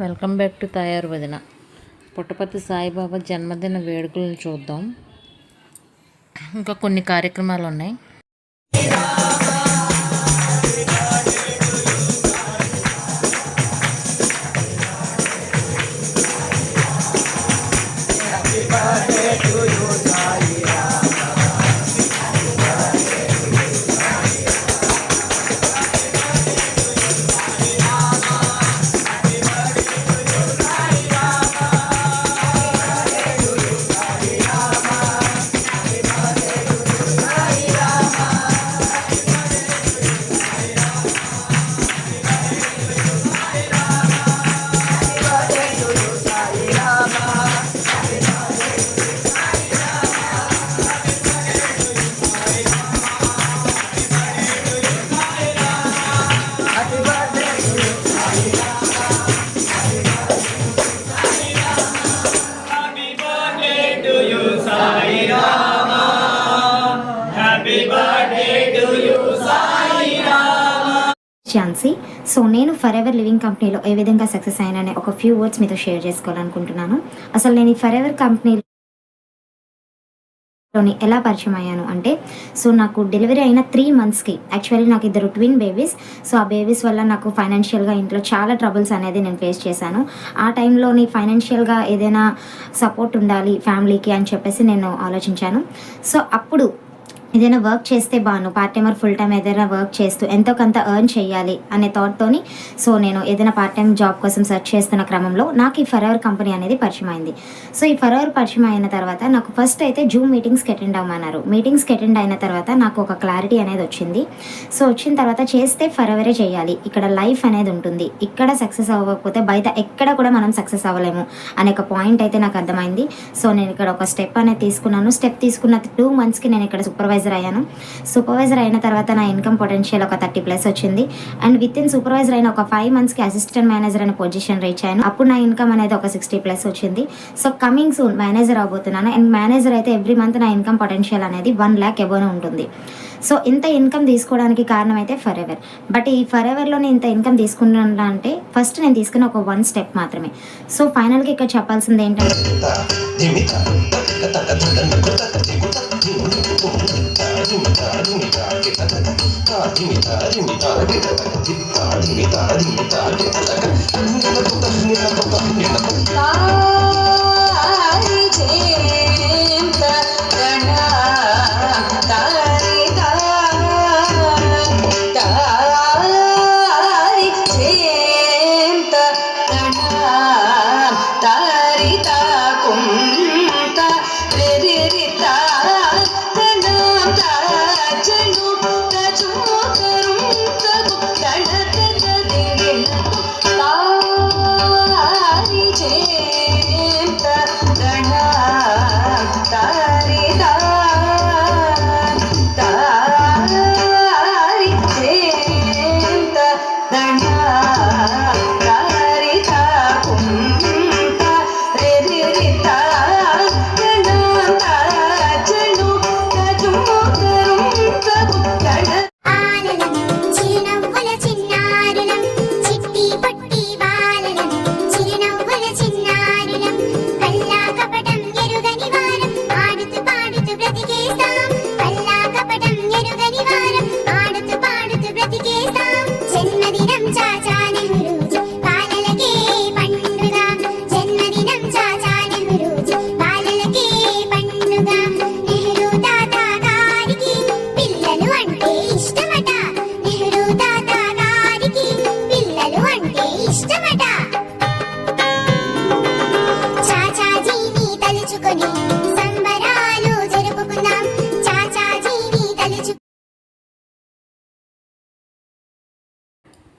Welcome back to తయారు వదిన పుట్టపర్తి సాయిబాబా జన్మదిన వేడుకలను చూద్దాం. ఇంకా కొన్ని కార్యక్రమాలు ఉన్నాయి ఝాన్సీ సో నేను ఫర్ ఎవర్ లివింగ్ కంపెనీలో ఏ విధంగా సక్సెస్ అయినానే ఒక ఫ్యూ వర్డ్స్ మీతో షేర్ చేసుకోవాలనుకుంటున్నాను. అసలు నేను ఈ ఫర్ ఎవర్ కంపెనీలోని ఎలా పరిచయం అయ్యాను అంటే సో నాకు డెలివరీ అయిన త్రీ మంత్స్కి యాక్చువల్లీ నాకు ఇద్దరు ట్విన్ బేబీస్ సో ఆ బేబీస్ వల్ల నాకు ఫైనాన్షియల్గా ఇంట్లో చాలా ట్రబుల్స్ అనేది నేను ఫేస్ చేశాను. ఆ టైంలోని ఫైనాన్షియల్గా ఏదైనా సపోర్ట్ ఉండాలి ఫ్యామిలీకి అని చెప్పేసి నేను ఆలోచించాను. సో అప్పుడు ఏదైనా వర్క్ చేస్తే బాను పార్ట్ టైమర్ ఫుల్ టైం ఏదైనా వర్క్ చేస్తూ ఎంతో కొంత ఎర్న్ చేయాలి అనే థాట్తోని సో నేను ఏదైనా పార్ట్ టైం జాబ్ కోసం సెర్చ్ చేస్తున్న క్రమంలో నాకు ఈ ఫరవర్ కంపెనీ అనేది పరిచయం అయింది. సో ఈ ఫరవర్ పరిచయం అయిన తర్వాత నాకు ఫస్ట్ అయితే జూమ్ మీటింగ్స్కి అటెండ్ అవ్వమన్నారు. మీటింగ్స్కి అటెండ్ అయిన తర్వాత నాకు ఒక క్లారిటీ అనేది వచ్చింది. సో వచ్చిన తర్వాత చేస్తే ఫరవరే చేయాలి? ఇక్కడ లైఫ్ అనేది ఉంటుంది. ఇక్కడ సక్సెస్ అవ్వకపోతే బయట ఎక్కడ కూడా మనం సక్సెస్ అవ్వలేము అనే ఒక పాయింట్ అయితే నాకు అర్థమైంది. సో నేను ఇక్కడ ఒక స్టెప్ అనేది తీసుకున్నాను. స్టెప్ తీసుకున్న టూ మంత్స్కి నేను ఇక్కడ సూపర్వైజర్ అయ్యాను. సూపర్వైజర్ అయిన తర్వాత నా ఇన్కమ్ పొటెన్షియల్ ఒక థర్టీ ప్లస్ వచ్చింది. అండ్ విత్ ఇన్ సూపర్వైజర్ అయిన ఒక ఫైవ్ మంత్స్కి అసిస్టెంట్ మేనేజర్ అనే పొజిషన్ రీచ్ అయ్యాను. అప్పుడు నా ఇన్కమ్ అనేది ఒక సిక్స్టీ ప్లస్ వచ్చింది. సో కమింగ్ సూన్ మేనేజర్ అవబోతున్నాను అండ్ మేనేజర్ అయితే ఎవ్రీ మంత్ నా ఇన్కమ్ పొటెన్షియల్ అనేది వన్ ల్యాక్ ఎబోనే ఉంటుంది. సో ఇంత ఇన్కమ్ తీసుకోవడానికి కారణం అయితే ఫర్ ఎవర్ బట్ ఈ ఫర్ ఎవర్లోనే ఇంత ఇన్కమ్ తీసుకున్నా అంటే ఫస్ట్ నేను తీసుకున్న ఒక వన్ స్టెప్ మాత్రమే. సో ఫైనల్గా ఇక్కడ చెప్పాల్సింది ఏంటంటే తారి చేంత గణ తారి తారి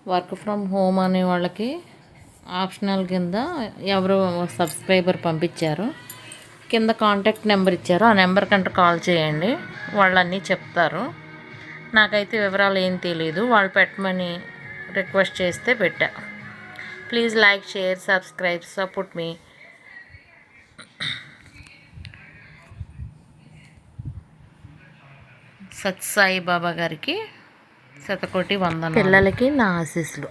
వర్క్ ఫ్రమ్ హోమ్ అనే వాళ్ళకి ఆప్షనల్ కింద ఎవరు సబ్స్క్రైబర్ పంపించారు. కింద కాంటాక్ట్ నెంబర్ ఇచ్చారు. ఆ నెంబర్ కంటే కాల్ చేయండి. వాళ్ళు అన్నీ చెప్తారు. నాకైతే వివరాలు ఏం తెలియదు వాళ్ళు పెట్టమని రిక్వెస్ట్ చేస్తే పెట్టా. Please like share subscribe support మీ. సత్ సాయి బాబా గారికి శతకోటి వందన పిల్లలకి నా ఆశీస్సులు